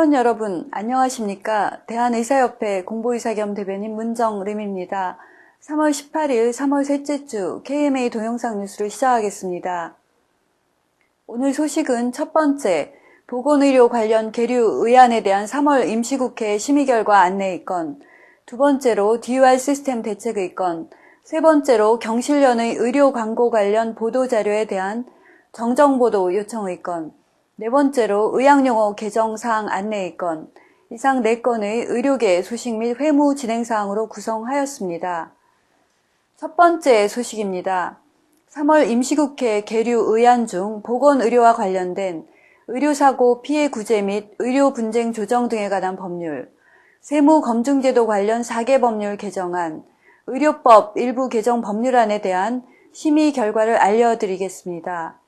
회원 여러분, 안녕하십니까? 대한의사협회 공보의사 겸 대변인 문정림입니다. 3월 18일, 3월 셋째 주 KMA 동영상 뉴스를 시작하겠습니다. 오늘 소식은 첫 번째, 보건의료 관련 계류 의안에 대한 3월 임시국회 심의 결과 안내의건, 두 번째로 DUR 시스템 대책의건, 세 번째로 경실련의 의료 광고 관련 보도자료에 대한 정정보도 요청의건, 네 번째로 의학용어 개정사항 안내의건, 이상 4건의 의료계 소식 및 회무 진행사항으로 구성하였습니다. 첫 번째 소식입니다. 3월 임시국회 계류 의안 중 보건의료와 관련된 의료사고 피해 구제 및 의료 분쟁 조정 등에 관한 법률, 세무검증제도 관련 4개 법률 개정안, 의료법 일부 개정 법률안에 대한 심의 결과를 알려드리겠습니다.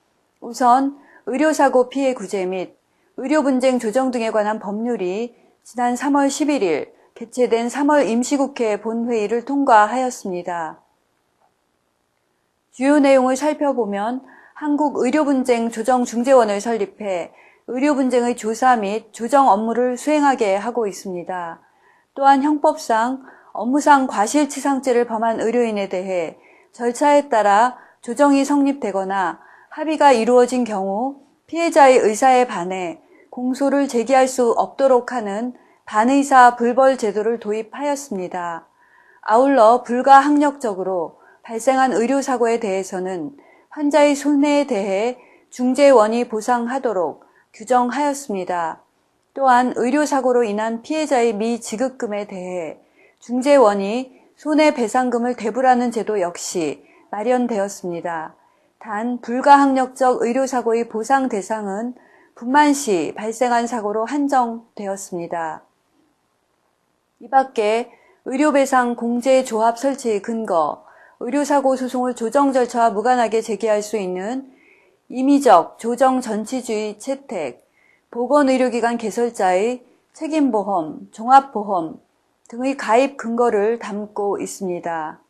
우선 의료사고 피해 구제 및 의료분쟁 조정 등에 관한 법률이 지난 3월 11일 개최된 3월 임시국회 본회의를 통과하였습니다. 주요 내용을 살펴보면 한국의료분쟁 조정중재원을 설립해 의료분쟁의 조사 및 조정 업무를 수행하게 하고 있습니다. 또한 형법상 업무상 과실치상죄를 범한 의료인에 대해 절차에 따라 조정이 성립되거나 합의가 이루어진 경우 피해자의 의사에 반해 공소를 제기할 수 없도록 하는 반의사 불벌 제도를 도입하였습니다. 아울러 불가항력적으로 발생한 의료사고에 대해서는 환자의 손해에 대해 중재원이 보상하도록 규정하였습니다. 또한 의료사고로 인한 피해자의 미지급금에 대해 중재원이 손해배상금을 대부라는 제도 역시 마련되었습니다. 단 불가항력적 의료사고의 보상 대상은 분만 시 발생한 사고로 한정되었습니다. 이 밖에 의료배상 공제 조합 설치의 근거, 의료사고 소송을 조정 절차와 무관하게 제기할 수 있는 임의적 조정 전치주의 채택, 보건의료기관 개설자의 책임보험, 종합보험 등의 가입 근거를 담고 있습니다.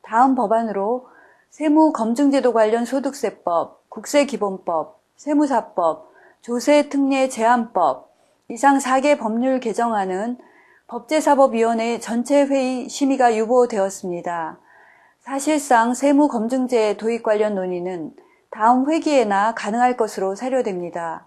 다음 법안으로 세무 검증제도 관련 소득세법, 국세기본법, 세무사법, 조세특례 제한법, 이상 4개 법률 개정안은 법제사법위원회 전체 회의 심의가 유보되었습니다. 사실상 세무검증제 도입 관련 논의는 다음 회기에나 가능할 것으로 사료됩니다.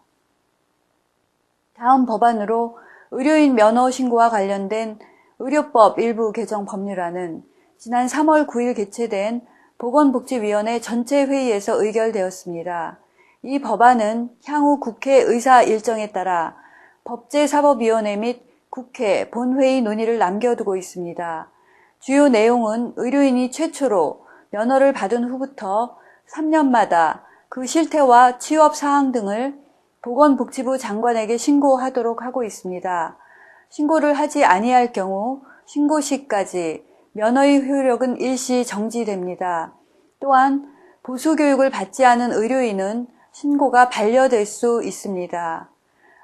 다음 법안으로 의료인 면허 신고와 관련된 의료법 일부 개정 법률안은 지난 3월 9일 개최된 보건복지위원회 전체 회의에서 의결되었습니다. 이 법안은 향후 국회 의사 일정에 따라 법제사법위원회 및 국회 본회의 논의를 남겨두고 있습니다. 주요 내용은 의료인이 최초로 면허를 받은 후부터 3년마다 그 실태와 취업 사항 등을 보건복지부 장관에게 신고하도록 하고 있습니다. 신고를 하지 아니할 경우 신고 시까지 면허의 효력은 일시 정지됩니다. 또한 보수 교육을 받지 않은 의료인은 신고가 반려될 수 있습니다.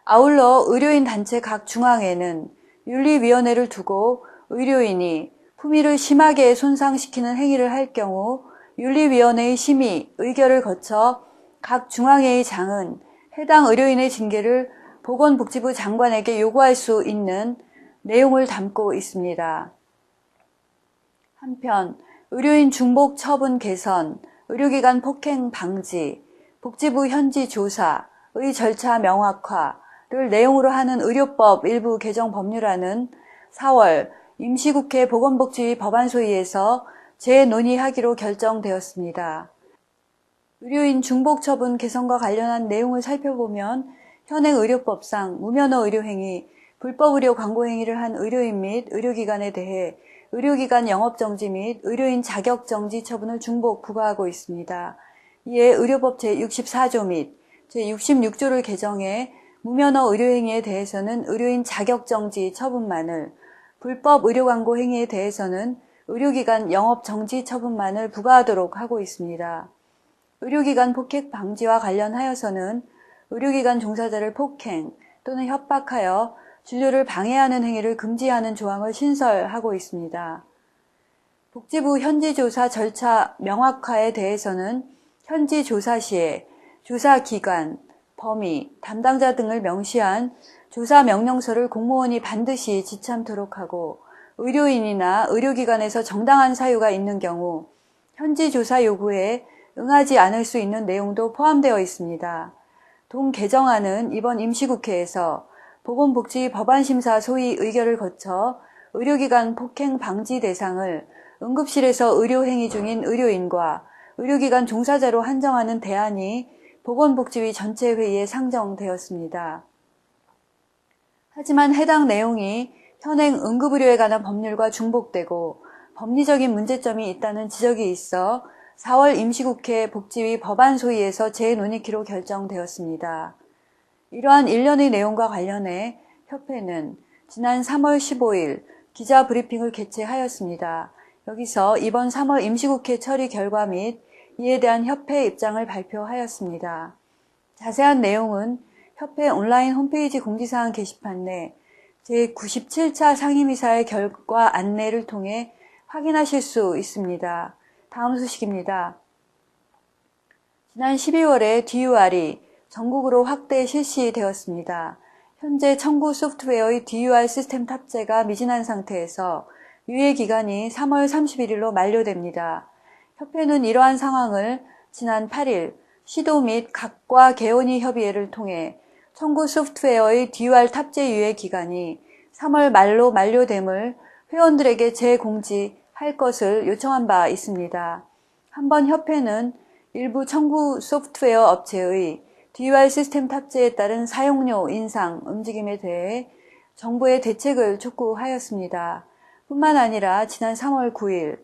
아울러 의료인 단체 각 중앙에는 윤리위원회를 두고 의료인이 품위를 심하게 손상시키는 행위를 할 경우 윤리위원회의 심의, 의결을 거쳐 각 중앙회의 장은 해당 의료인의 징계를 보건복지부 장관에게 요구할 수 있는 내용을 담고 있습니다. 한편 의료인 중복 처분 개선, 의료기관 폭행 방지, 복지부 현지 조사의 절차 명확화를 내용으로 하는 의료법 일부 개정 법률안은 4월 임시국회 보건복지 법안소위에서 재논의하기로 결정되었습니다. 의료인 중복 처분 개선과 관련한 내용을 살펴보면 현행 의료법상 무면허 의료행위, 불법 의료 광고 행위를 한 의료인 및 의료기관에 대해 의료기관 영업정지 및 의료인 자격정지 처분을 중복 부과하고 있습니다. 이에 의료법 제64조 및 제66조를 개정해 무면허 의료행위에 대해서는 의료인 자격정지 처분만을, 불법 의료광고 행위에 대해서는 의료기관 영업정지 처분만을 부과하도록 하고 있습니다. 의료기관 폭행 방지와 관련하여서는 의료기관 종사자를 폭행 또는 협박하여 진료를 방해하는 행위를 금지하는 조항을 신설하고 있습니다. 복지부 현지조사 절차 명확화에 대해서는 현지 조사 시에 조사 기관, 범위, 담당자 등을 명시한 조사 명령서를 공무원이 반드시 지참토록 하고 의료인이나 의료기관에서 정당한 사유가 있는 경우 현지 조사 요구에 응하지 않을 수 있는 내용도 포함되어 있습니다. 동 개정안은 이번 임시국회에서 보건복지 법안심사 소위 의결을 거쳐 의료기관 폭행 방지 대상을 응급실에서 의료행위 중인 의료인과 의료기관 종사자로 한정하는 대안이 보건복지위 전체 회의에 상정되었습니다. 하지만 해당 내용이 현행 응급의료에 관한 법률과 중복되고 법리적인 문제점이 있다는 지적이 있어 4월 임시국회 복지위 법안 소위에서 재논의키로 결정되었습니다. 이러한 일련의 내용과 관련해 협회는 지난 3월 15일 기자 브리핑을 개최하였습니다. 여기서 이번 3월 임시국회 처리 결과 및 이에 대한 협회 입장을 발표하였습니다. 자세한 내용은 협회 온라인 홈페이지 공지사항 게시판 내 제97차 상임이사의 결과 안내를 통해 확인하실 수 있습니다. 다음 소식입니다. 지난 12월에 DUR이 전국으로 확대 실시되었습니다. 현재 청구 소프트웨어의 DUR 시스템 탑재가 미진한 상태에서 유예 기간이 3월 31일로 만료됩니다. 협회는 이러한 상황을 지난 8일 시도 및 각과 개원이 협의회를 통해 청구 소프트웨어의 DUR 탑재 유예 기간이 3월 말로 만료됨을 회원들에게 재공지할 것을 요청한 바 있습니다. 한번 협회는 일부 청구 소프트웨어 업체의 DUR 시스템 탑재에 따른 사용료 인상 움직임에 대해 정부의 대책을 촉구하였습니다. 뿐만 아니라 지난 3월 9일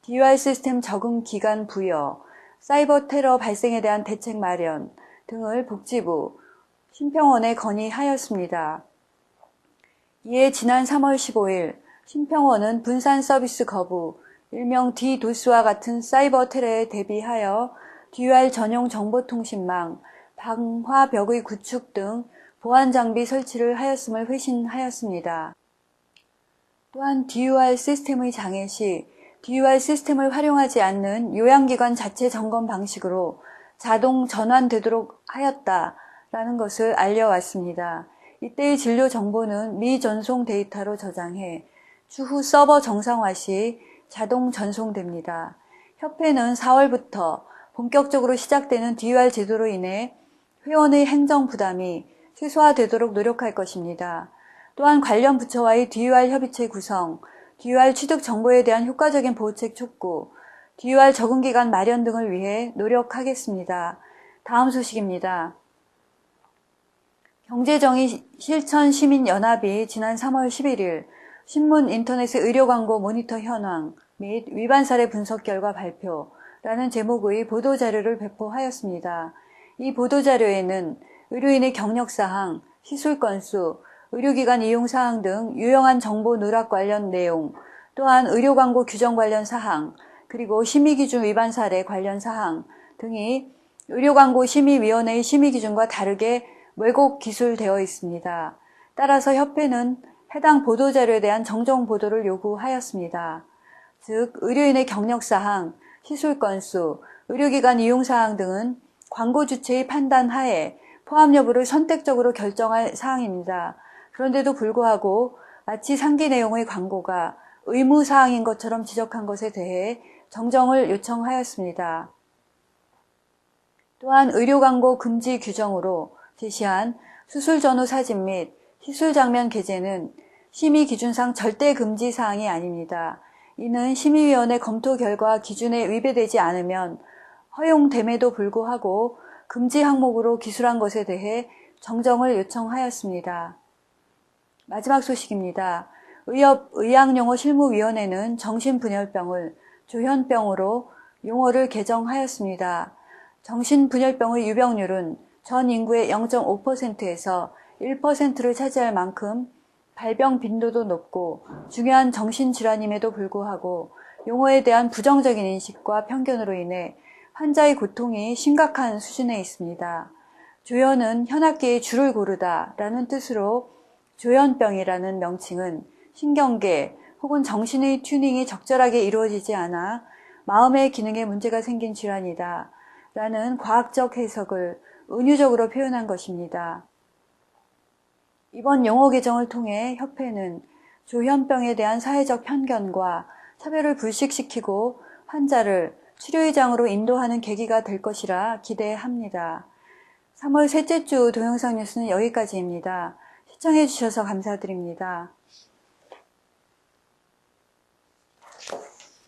DUR 시스템 적응 기간 부여, 사이버 테러 발생에 대한 대책 마련 등을 복지부, 심평원에 건의하였습니다. 이에 지난 3월 15일 심평원은 분산 서비스 거부, 일명 디도스와 같은 사이버 테러에 대비하여 DUR 전용 정보통신망, 방화벽의 구축 등 보안 장비 설치를 하였음을 회신하였습니다. 또한 DUR 시스템의 장애 시 DUR 시스템을 활용하지 않는 요양기관 자체 점검 방식으로 자동 전환되도록 하였다. 라는 것을 알려왔습니다. 이때의 진료 정보는 미전송 데이터로 저장해 추후 서버 정상화 시 자동 전송됩니다. 협회는 4월부터 본격적으로 시작되는 DUR 제도로 인해 회원의 행정 부담이 최소화되도록 노력할 것입니다. 또한 관련 부처와의 DUR 협의체 구성, DUR 취득 정보에 대한 효과적인 보호책 촉구, DUR 적응 기간 마련 등을 위해 노력하겠습니다. 다음 소식입니다. 경제정의 실천 시민연합이 지난 3월 11일 신문 인터넷의 의료 광고 모니터 현황 및 위반 사례 분석 결과 발표라는 제목의 보도자료를 배포하였습니다. 이 보도자료에는 의료인의 경력사항, 시술 건수, 의료기관 이용 사항 등 유용한 정보 누락 관련 내용, 또한 의료 광고 규정 관련 사항, 그리고 심의 기준 위반 사례 관련 사항 등이 의료 광고 심의위원회의 심의 기준과 다르게 왜곡 기술되어 있습니다. 따라서 협회는 해당 보도자료에 대한 정정 보도를 요구하였습니다. 즉, 의료인의 경력 사항, 시술 건수, 의료기관 이용 사항 등은 광고 주체의 판단 하에 포함 여부를 선택적으로 결정할 사항입니다. 그런데도 불구하고 마치 상기 내용의 광고가 의무사항인 것처럼 지적한 것에 대해 정정을 요청하였습니다. 또한 의료 광고 금지 규정으로 제시한 수술 전후 사진 및 시술 장면 게재는 심의 기준상 절대 금지 사항이 아닙니다. 이는 심의위원회 검토 결과 기준에 위배되지 않으면 허용됨에도 불구하고 금지 항목으로 기술한 것에 대해 정정을 요청하였습니다. 마지막 소식입니다. 의협 의학용어 실무위원회는 정신분열병을 조현병으로 용어를 개정하였습니다. 정신분열병의 유병률은 전 인구의 0.5%에서 1%를 차지할 만큼 발병 빈도도 높고 중요한 정신질환임에도 불구하고 용어에 대한 부정적인 인식과 편견으로 인해 환자의 고통이 심각한 수준에 있습니다. 조현은 현악기의 줄을 고르다 라는 뜻으로 조현병이라는 명칭은 신경계 혹은 정신의 튜닝이 적절하게 이루어지지 않아 마음의 기능에 문제가 생긴 질환이다 라는 과학적 해석을 은유적으로 표현한 것입니다. 이번 용어 개정을 통해 협회는 조현병에 대한 사회적 편견과 차별을 불식시키고 환자를 치료의장으로 인도하는 계기가 될 것이라 기대합니다. 3월 셋째 주 동영상 뉴스는 여기까지입니다. 시청해주셔서 감사드립니다.